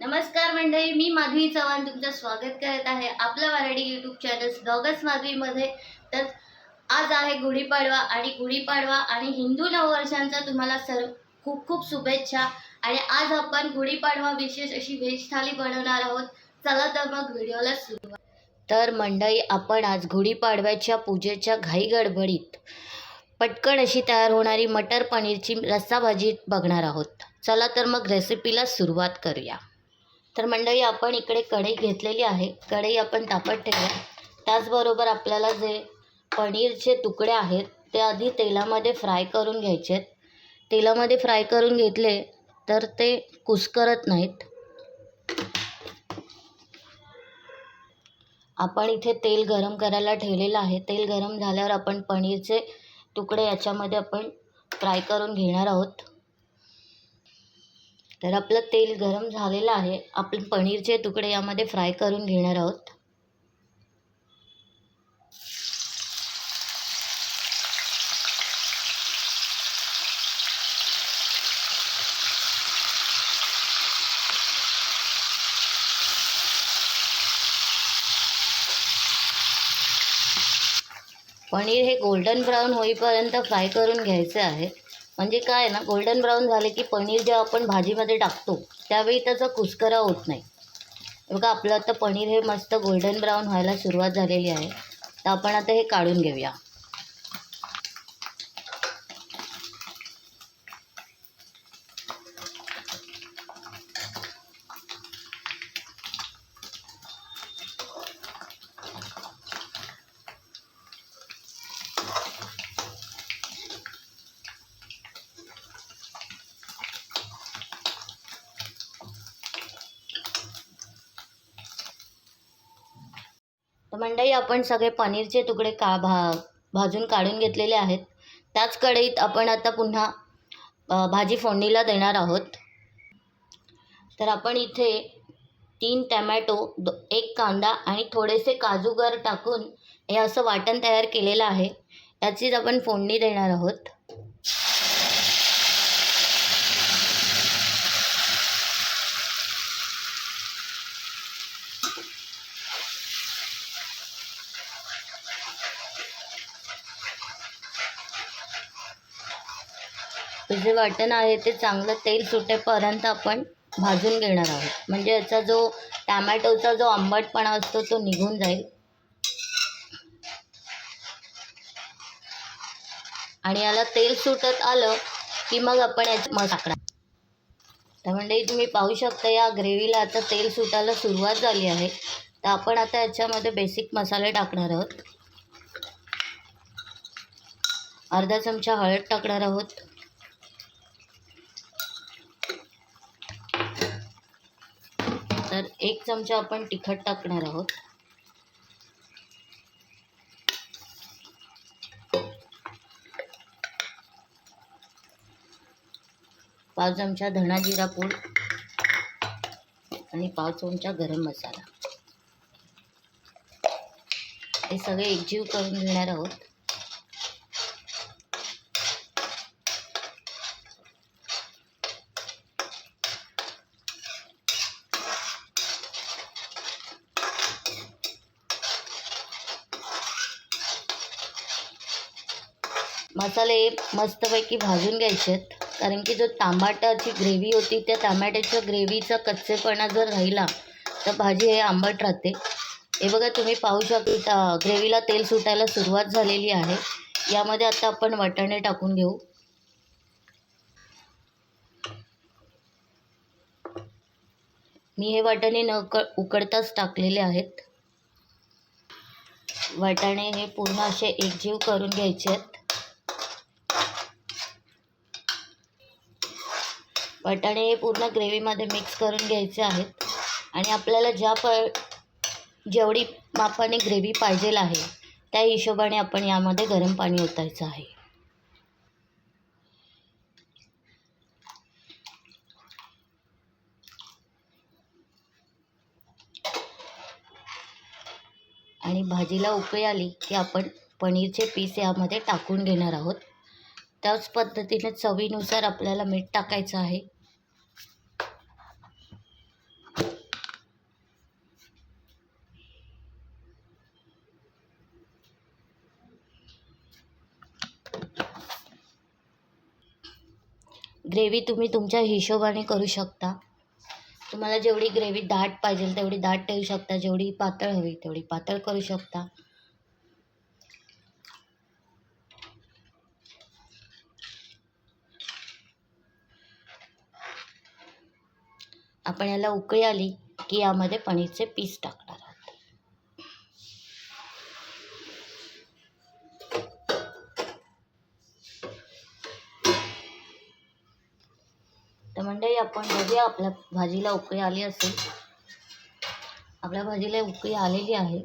नमस्कार मंडळी मी माधवी चव्हाण तुमचं स्वागत करत आहे आपलं मराठी यूट्यूब चॅनल डॉगस माधवीमध्ये. तर आज आहे गुढीपाडवा आणि गुढीपाडवा आणि हिंदू नववर्षांचा तुम्हाला सर्व खूप खूप शुभेच्छा. आणि आज आपण गुढीपाडवा विशेष अशी व्हेज थाली बनवणार आहोत. चला तर मग व्हिडिओला सुरुवात. तर मंडळी आपण आज गुढीपाडव्याच्या पूजेच्या घाई गडबडीत पटकन अशी तयार होणारी मटर पनीरची रस्सा भाजी बघणार आहोत. चला तर मग रेसिपीला सुरुवात करूया. तर मंडळी आपण इकडे कढई घेतलेली आहे. कढई आपण तापत ठेवूया. त्याचबरोबर आपल्याला जे पनीरचे तुकडे आहेत ते आधी तेलामध्ये फ्राय करून घ्यायचे आहेत. तेलामध्ये फ्राय करून घेतले तर ते कुस्करत नाहीत. आपण इथे तेल गरम करायला ठेवलेलं आहे. तेल गरम झाल्यावर आपण पनीरचे तुकडे याच्यामध्ये आपण फ्राय करून घेणार आहोत. तर आपलं तेल गरम झालेलं आहे. आपण पनीरचे तुकडे यामध्ये फ्राय करून घेणार आहोत. पनीर हे गोल्डन ब्राऊन होईपर्यंत फ्राय करून घ्यायचे आहे. म्हणजे काय आहे ना गोल्डन ब्राऊन झाले की पनीर जेव्हा आपण भाजीमध्ये टाकतो त्यावेळी त्याचा कुस्करा होत नाही. बघा आपलं आता पनीर हे मस्त गोल्डन ब्राऊन व्हायला सुरुवात झालेली आहे. तर आपण आता हे काढून घेऊया. तर मंडई आपण सगळे पनीरचे तुकडे का भा भाजून काढून घेतलेले आहेत. त्याच कढईत आपण आता पुन्हा भाजी फोडणीला देणार आहोत. तर आपण इथे तीन टमॅटो दो एक कांदा आणि थोडेसे काजूगर टाकून हे असं वाटण तयार केलेलं आहे. याचीच आपण फोडणी देणार आहोत हे जे वाटण आहे ते चांगलं तेल सुटेपर्यंत आपण भाजून घेणार आहोत. म्हणजे याचा जो टॅमॅटोचा जो आंबटपणा असतो तो निघून जाईल. आणि याला तेल सुटत आलं की मग आपण याचं मग टाकणार. तर म्हणजे तुम्ही पाहू शकता या ग्रेव्हीला आता तेल सुटायला सुरुवात झाली आहे. तर आपण आता याच्यामध्ये बेसिक मसाले टाकणार आहोत. अर्धा चमचा हळद टाकणार आहोत. तर एक चमचा आपण तिखट टाकणार आहोत. पाव चमचा धणा जिरा पूड आणि पाव चमचा गरम मसाला. हे सगळे एकजीव करून घेणार आहोत. मसाले मस्तपैकी भाजून घ्यायचे आहेत. कारण की जो टमाटाची ग्रेव्ही होती त्या टमाट्याच्या ग्रेव्हीचा कच्चेपणा जर राहिला तर भाजी हे आंबट राहते. हे बघा तुम्ही पाहू शकता ग्रेव्हीला तेल सुटायला सुरुवात झालेली आहे. यामध्ये आता आपण वाटाणे टाकून घेऊ. मी हे वाटाणे न क उकडताच टाकलेले आहेत. वाटाणे हे पूर्ण असे एकजीव करून घ्यायचे आहेत. वाटाणे हे पूर्ण ग्रेव्हीमध्ये मिक्स करून घ्यायचे आहेत. आणि आपल्याला ज्या प जेवढी मापाने ग्रेव्ही पाहिजेल आहे त्या हिशोबाने आपण यामध्ये गरम पाणी ओतायचं आहे. आणि भाजीला उकळी आली की आपण पनीरचे पीस यामध्ये टाकून घेणार आहोत. त्याच पद्धतीने चवीनुसार आपल्याला मीठ टाकायचं आहे. ग्रेव्ही तुम्ही तुमच्या हिशोबाने करू शकता. तुम्हाला जेवढी ग्रेव्ही दाट पाहिजे तेवढी दाट ठेवू शकता. जेवढी पातळ हवी तेवढी पातळ करू शकता. आपण याला उकळी आली की यामध्ये पनीरचे पीस टाकणार आहोत. तर मंडळी आपण बघूया आपल्या भाजीला उकळी आली असेल. आपल्या भाजीला उकळी आलेली आहे.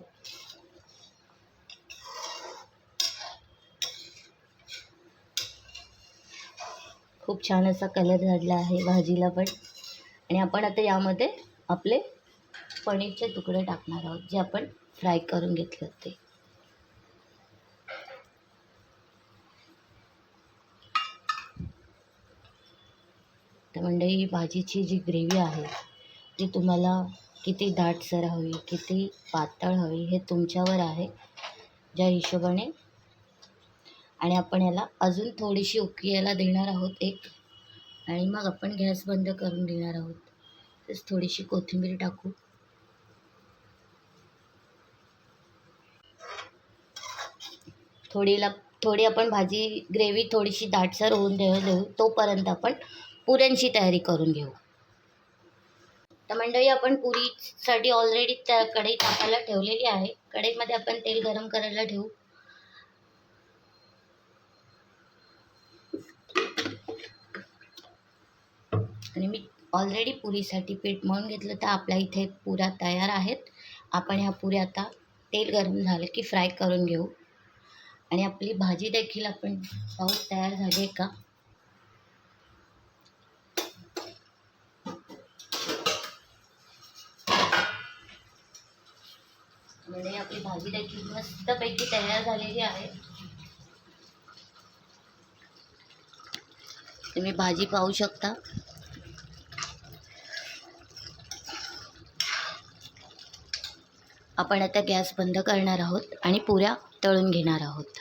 खूप छान असा कलर झाडला आहे भाजीला पण. आणि आपण आता यामध्ये आपले पनीरचे तुकडे टाकणार आहोत जे आपण फ्राय करून घेतले होते. तर म्हणजे ही भाजीची जी ग्रेव्ही आहे ती तुम्हाला किती दाटसर हवी किती पातळ हवी हे तुमच्यावर आहे ज्या हिशोबाने. आणि आपण याला अजून थोडीशी उकियाला याला देणार आहोत एक आणि मग आपण गॅस बंद करून देणार आहोत. तसेच थोडीशी कोथिंबीर टाकू. थोडीला थोडी आपण भाजी ग्रेव्ही थोडीशी दाटसर होऊन देऊ देऊ तोपर्यंत आपण पुऱ्यांची तयारी करून घेऊ. तर मंडळी आपण पुरीसाठी ऑलरेडी त्या कढई टाकायला ठेवलेली आहे. कढईमध्ये आपण तेल गरम करायला ठेवू आणि मी ऑलरेडी पुरीसाठी पीठ मळून घेतलं तर आपल्या इथे पुऱ्या तयार आहेत. आपण ह्या पुऱ्या आता तेल गरम झालं की फ्राय करून घेऊ. आणि आपली भाजी देखील आपण पाहू तयार झाली आहे का? म्हणजे आपली भाजी देखील मस्तपैकी तयार झालेली आहे. तुम्ही भाजी पाहू शकता. आपण आता गॅस बंद करणार आहोत आणि पुऱ्या तळून घेणार आहोत.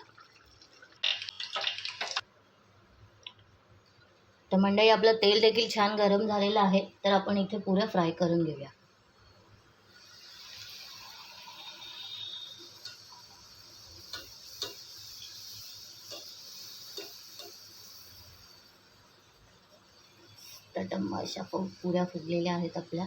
तर मंडळी आपलं तेल देखील छान गरम झालेलं आहे तर आपण इथे पुऱ्या फ्राय करून घेऊया. तर अशा पुऱ्या फुगलेल्या आहेत आपल्या.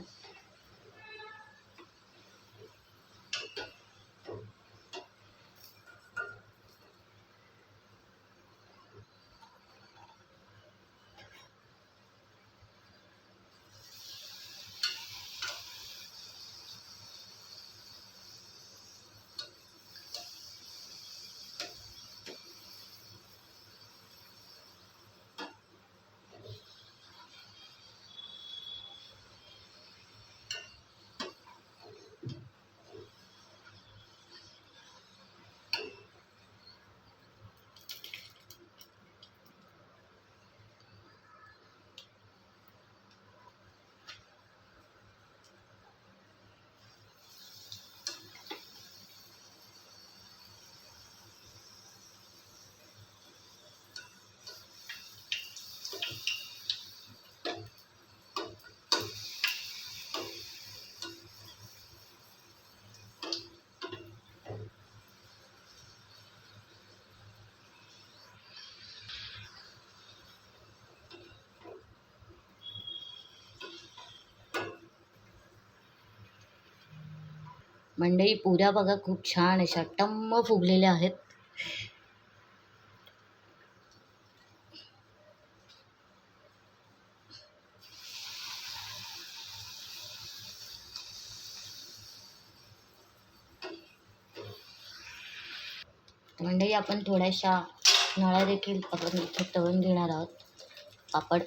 मंडई पुऱ्या बघा खूप छान अशा टम्म फुगलेल्या आहेत. मंडई आपण थोड्याशा नळ्या देखील आपण इथे तळून घेणार आहोत. पापड.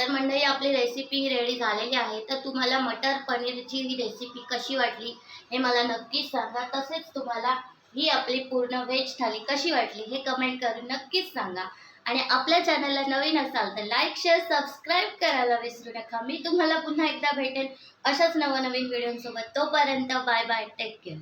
तर मंडळी आपली रेसिपी रेडी झालेली आहे. तर तुम्हाला मटर पनीरची ही रेसिपी कशी वाटली हे मला नक्कीच सांगा. तसेच तुम्हाला ही आपली पूर्ण व्हेज थाली कशी वाटली हे कमेंट करून नक्कीच सांगा. आणि आपल्या चॅनलला नवीन असाल तर लाईक शेअर सबस्क्राईब करायला विसरू नका. मी तुम्हाला पुन्हा एकदा भेटेल अशाच नवनवीन व्हिडिओसोबत तोपर्यंत बाय बाय टेक केअर